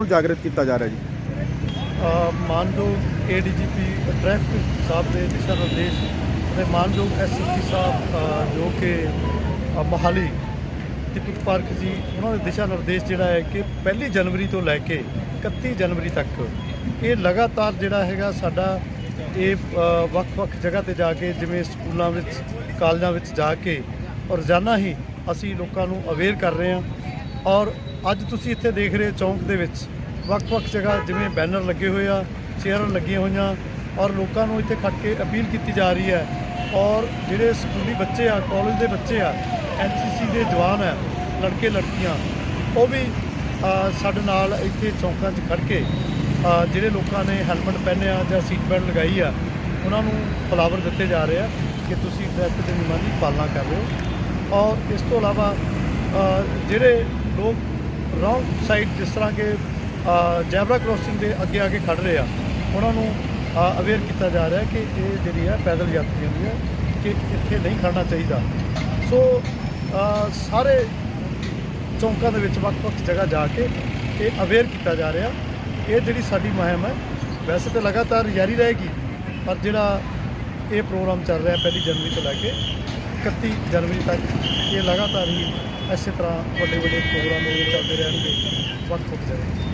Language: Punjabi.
ਨੂੰ ਜਾਗਰਿਤ ਕੀਤਾ ਜਾ ਰਿਹਾ ਜੀ? ਅ, ਮਾਨਯੋਗ ਏਡੀਜੀਪੀ ਟ੍ਰੈਫਿਕ ਸਾਹਿਬ ਦੇ ਦਿਸ਼ਾ ਨਿਰਦੇਸ਼ ਅਤੇ ਮਾਨਯੋਗ ਐਸਐਸਪੀ ਸਾਹਿਬ ਜੋ ਕਿ ਅ, ਮੋਹਾਲੀ ਦੀਪਕ ਪਾਰਕ ਜੀ ਉਹਨਾਂ ਦੇ ਦਿਸ਼ਾ ਨਿਰਦੇਸ਼ ਜਿਹੜਾ ਹੈ ਕਿ ਪਹਿਲੀ ਜਨਵਰੀ ਤੋਂ ਲੈ ਕੇ 31 ਜਨਵਰੀ ਤੱਕ ਇਹ ਲਗਾਤਾਰ ਜਿਹੜਾ ਹੈਗਾ ਸਾਡਾ ਇਹ ਵੱਖ-ਵੱਖ ਜਗ੍ਹਾ ਤੇ ਜਾ ਕੇ ਜਿਵੇਂ ਸਕੂਲਾਂ ਵਿੱਚ ਕਾਲਜਾਂ ਵਿੱਚ ਜਾ ਕੇ ਔਰ ਰੋਜ਼ਾਨਾ ਹੀ ਅਸੀਂ ਲੋਕਾਂ ਨੂੰ ਅਵੇਅਰ ਕਰ ਰਹੇ ਹਾਂ ਔਰ ਅੱਜ ਤੁਸੀਂ ਇੱਥੇ ਦੇਖ ਰਹੇ ਚੌਂਕ ਦੇ ਵਿੱਚ ਵੱਖ-ਵੱਖ ਜਗ੍ਹਾ ਜਿਵੇਂ ਬੈਨਰ ਲੱਗੇ ਹੋਏ ਆ, ਚੇਅਰਾਂ ਲੱਗੀਆਂ ਹੋਈਆਂ ਔਰ ਲੋਕਾਂ ਨੂੰ ਇੱਥੇ ਖੜ ਕੇ ਅਪੀਲ ਕੀਤੀ ਜਾ ਰਹੀ ਹੈ ਔਰ ਜਿਹੜੇ ਸਕੂਲੀ ਬੱਚੇ ਆ ਕਾਲਜ ਦੇ ਬੱਚੇ ਆ ਐਨਸੀਸੀ ਦੇ ਜਵਾਨ ਆ, ਲੜਕੇ, ਲੜਕੀਆਂ, ਉਹ ਵੀ ਸਾਡੇ ਨਾਲ ਇੱਥੇ ਚੌਂਕਾਂ 'ਚ ਖੜ ਕੇ ਜਿਹੜੇ ਲੋਕਾਂ ਨੇ ਹੈਲਮਟ ਪਹਿਨਿਆ ਜਾਂ ਸੀਟ ਬੈਲਟ ਲਗਾਈ ਆ, ਉਹਨਾਂ ਨੂੰ ਫਲਾਵਰ ਦਿੱਤੇ ਜਾ ਰਹੇ ਆ ਕਿ ਤੁਸੀਂ ਟ੍ਰੈਫਿਕ ਦੇ ਨਿਯਮਾਂ ਦੀ ਪਾਲਣਾ ਕਰ ਰਹੇ ਹੋ। ਔਰ ਇਸ ਤੋਂ ਇਲਾਵਾ ਜਿਹੜੇ ਲੋਕ ਰੌਂਗ ਸਾਈਡ ਜਿਸ ਤਰ੍ਹਾਂ ਕਿ ਜੈਬਰਾ ਕ੍ਰੋਸਿੰਗ ਦੇ ਅੱਗੇ ਆ ਕੇ ਖੜ ਰਹੇ ਆ, ਉਹਨਾਂ ਨੂੰ ਅਵੇਅਰ ਕੀਤਾ ਜਾ ਰਿਹਾ ਕਿ ਇਹ ਜਿਹੜੀ ਹੈ ਪੈਦਲ ਯਾਤਰੀਆਂ ਦੀ ਹੈ ਕਿ ਇੱਥੇ ਨਹੀਂ ਖੜਨਾ ਚਾਹੀਦਾ। ਸੋ ਸਾਰੇ ਚੌਂਕਾਂ ਦੇ ਵਿੱਚ ਵੱਖ-ਵੱਖ ਜਗ੍ਹਾ ਜਾ ਕੇ ਇਹ ਅਵੇਅਰ ਕੀਤਾ ਜਾ ਰਿਹਾ। ਇਹ ਜਿਹੜੀ ਸਾਡੀ ਮੁਹਿੰਮ ਹੈ, ਵੈਸੇ ਤਾਂ ਲਗਾਤਾਰ ਜਾਰੀ ਰਹੇਗੀ, ਪਰ ਜਿਹੜਾ ਇਹ ਪ੍ਰੋਗਰਾਮ ਚੱਲ ਰਿਹਾ ਪਹਿਲੀ ਜਨਵਰੀ ਤੋਂ ਲੈ ਕੇ 31 ਜਨਵਰੀ ਤੱਕ ਇਹ ਲਗਾਤਾਰ ਹੀ ਇਸੇ ਤਰ੍ਹਾਂ ਵੱਡੇ ਵੱਡੇ ਪ੍ਰੋਗਰਾਮ ਇਹ ਚੱਲਦੇ ਰਹਿਣਗੇ ਵੱਖ ਵੱਖ ਜਗ੍ਹਾ